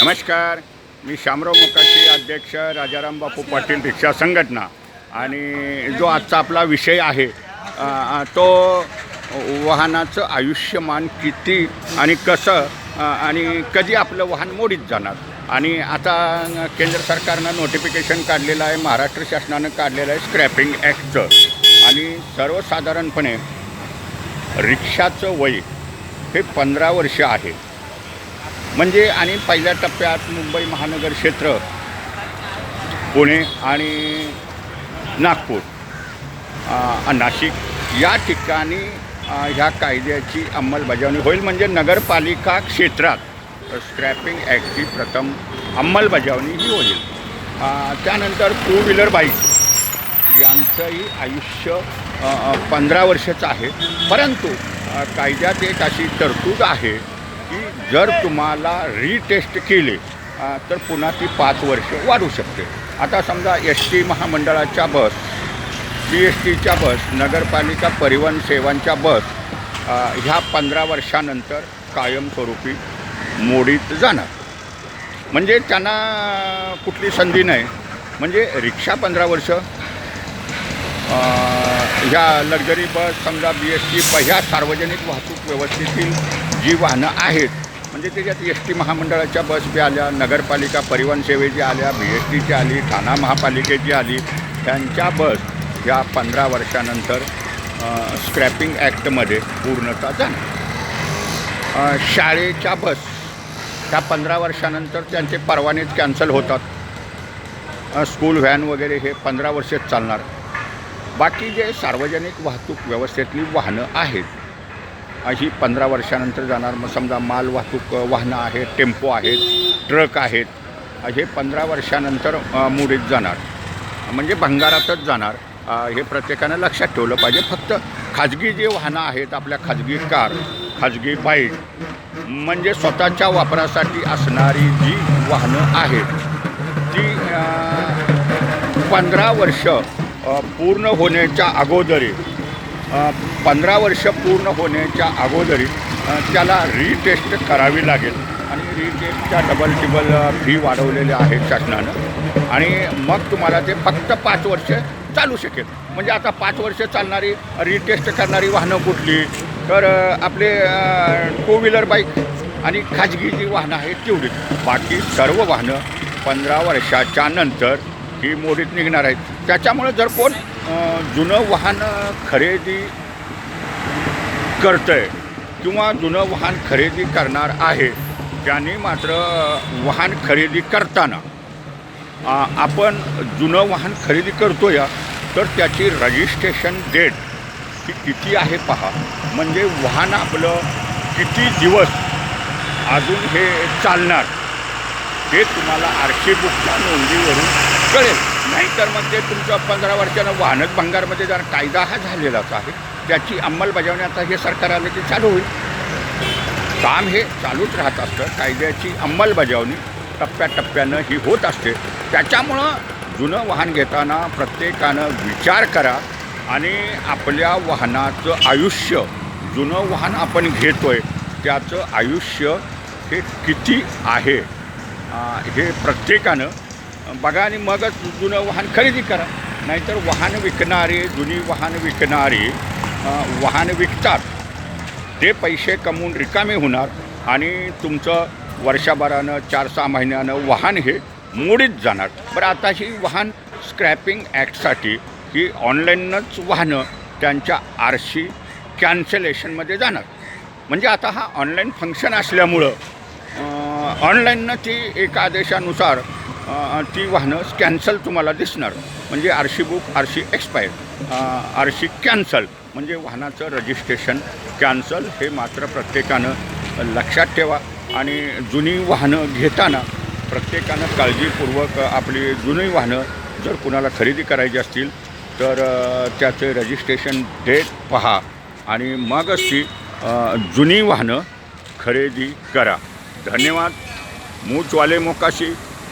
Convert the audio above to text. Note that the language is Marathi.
नमस्कार. मी शामराव मोकाशी अध्यक्ष राजाराम बापू पाटील रिक्षा संघटना. आणि जो आजचा आपला विषय आहे तो वाहनाचं आयुष्यमान किती आणि कसं आणि कधी आपलं वाहन मोडीत जाणार? आणि आता केंद्र सरकारनं नोटिफिकेशन काढलेलं आहे महाराष्ट्र शासनानं काढलेलं आहे स्क्रॅपिंग ॲक्टचं आणि सर्वसाधारणपणे रिक्षाचं वय हे पंधरा वर्ष आहे. म्हणजे आणि पहिल्या टप्प्यात मुंबई महानगर क्षेत्र पुणे आणि नागपूर नाशिक या ठिकाणी ह्या कायद्याची अंमलबजावणी होईल. म्हणजे नगरपालिका क्षेत्रात स्क्रॅपिंग ॲक्टची प्रथम अंमलबजावणी ही होईल. त्यानंतर टू व्हीलर बाईक यांचंही आयुष्य पंधरा वर्षाचं आहे. परंतु कायद्यात एक अशी तरतूद आहे की जर तुम्हाला रिटेस्ट केले तर पुन्हा ती पाच वर्ष वाढू शकते. आता समजा एस टी महामंडळाच्या बस बी एस टीच्या बस नगरपालिका परिवहन सेवांच्या बस ह्या पंधरा वर्षानंतर कायमस्वरूपी मोडीत जाणार. म्हणजे त्यांना कुठली संधी नाही. म्हणजे रिक्षा पंधरा वर्ष ह्या लक्झरी बस समजा बी एस टी ह्या सार्वजनिक वाहतूक व्यवस्थेतील जी वाहनं आहेत. म्हणजे त्याच्यात एस टी महामंडळाच्या बस बी आल्या नगरपालिका परिवहन सेवेची आल्या बी एस टीची आली ठाणा महापालिकेची आली. त्यांच्या बस ह्या पंधरा वर्षानंतर स्क्रॅपिंग ॲक्टमध्ये पूर्णता जाणार शाळेच्या बस त्या पंधरा वर्षानंतर त्यांचे परवानेच कॅन्सल होतात. स्कूल व्हॅन वगैरे हे पंधरा वर्षेच चालणार. बाकी जे सार्वजनिक वाहतूक व्यवस्थेतली वाहनं आहेत अशी पंधरा वर्षानंतर जाणार. मग समजा माल वाहतूक वाहनं आहेत टेम्पो आहेत ट्रक आहेत हे पंधरा वर्षानंतर मुडीत जाणार. म्हणजे भंगारातच जाणार. हे प्रत्येकानं लक्षात ठेवलं पाहिजे. फक्त खाजगी जे वाहनं आहेत आपल्या खाजगी कार खाजगी बाईक म्हणजे स्वतःच्या वापरासाठी असणारी जी वाहनं आहेत ती पंधरा वर्ष पूर्ण होण्याच्या अगोदरी पंधरा वर्ष पूर्ण होण्याच्या अगोदरी त्याला रिटेस्ट करावी लागेल. आणि रिटेस्टच्या डबल टिबल फी वाढवलेल्या आहेत शासनानं. आणि मग तुम्हाला ते फक्त पाच वर्ष चालू शकेल. म्हणजे आता पाच वर्ष चालणारी रिटेस्ट करणारी वाहनं कुठली? तर आपले टू व्हीलर बाईक आणि खाजगी जी वाहनं आहेत तेवढीच. बाकी सर्व वाहनं पंधरा वर्षाच्या नंतर ही मोडीत निघणार आहेत. त्याच्यामुळे जर कोण जुनं वाहन खरेदी करतं आहे किंवा जुनं वाहन खरेदी करणार आहे त्यांनी मात्र वाहन खरेदी करताना आपण जुनं वाहन खरेदी करतो या तर त्याची रजिस्ट्रेशन डेट ही किती आहे पहा. म्हणजे वाहन आपलं किती दिवस अजून हे चालणार हे तुम्हाला आर बुकच्या नोंदीवरून कळेल. नाहीतर मग ते तुमचं पंधरा वर्षानं वाहनच भंगारमध्ये जाणार कायदा हा झालेलाच आहे. त्याची अंमलबजावणी आता हे सरकार आलं की चालू होईल. काम हे चालूच राहत असतं. कायद्याची अंमलबजावणी टप्प्याटप्प्यानं ही होत असते. त्याच्यामुळं जुनं वाहन घेताना प्रत्येकानं विचार करा आणि आपल्या वाहनाचं आयुष्य जुनं वाहन आपण घेतो आहे त्याचं आयुष्य हे किती आहे? हे प्रत्येकानं बघा आणि मगच जुनं वाहन खरेदी करा. नाहीतर वाहन विकणारे जुनी वाहन विकणारे वाहन विकतात. ते पैसे कमवून रिकामे होणार आणि तुमचं वर्षभरानं चार सहा महिन्यानं वाहन हे मोडीत जाणार. बरं आता ही वाहन स्क्रॅपिंग ॲक्टसाठी ही ऑनलाईनच वाहनं त्यांच्या आर सी कॅन्सलेशनमध्ये जाणार. म्हणजे आता हा ऑनलाईन फंक्शन असल्यामुळं ऑनलाईननं ती एका आदेशानुसार ती वाहनं कॅन्सल तुम्हाला दिसणार. म्हणजे R C book R C expire R C cancel म्हणजे वाहनाचं रजिस्ट्रेशन कॅन्सल हे मात्र प्रत्येकानं लक्षात ठेवा. आणि जुनी वाहनं घेताना प्रत्येकानं काळजीपूर्वक आपली जुनी वाहनं जर कुणाला खरेदी करायची असतील तर त्याचे रजिस्ट्रेशन डेट पहा. आणि मगच ती जुनी वाहनं खरेदी करा. धन्यवाद. मूचवाले मोकाशी.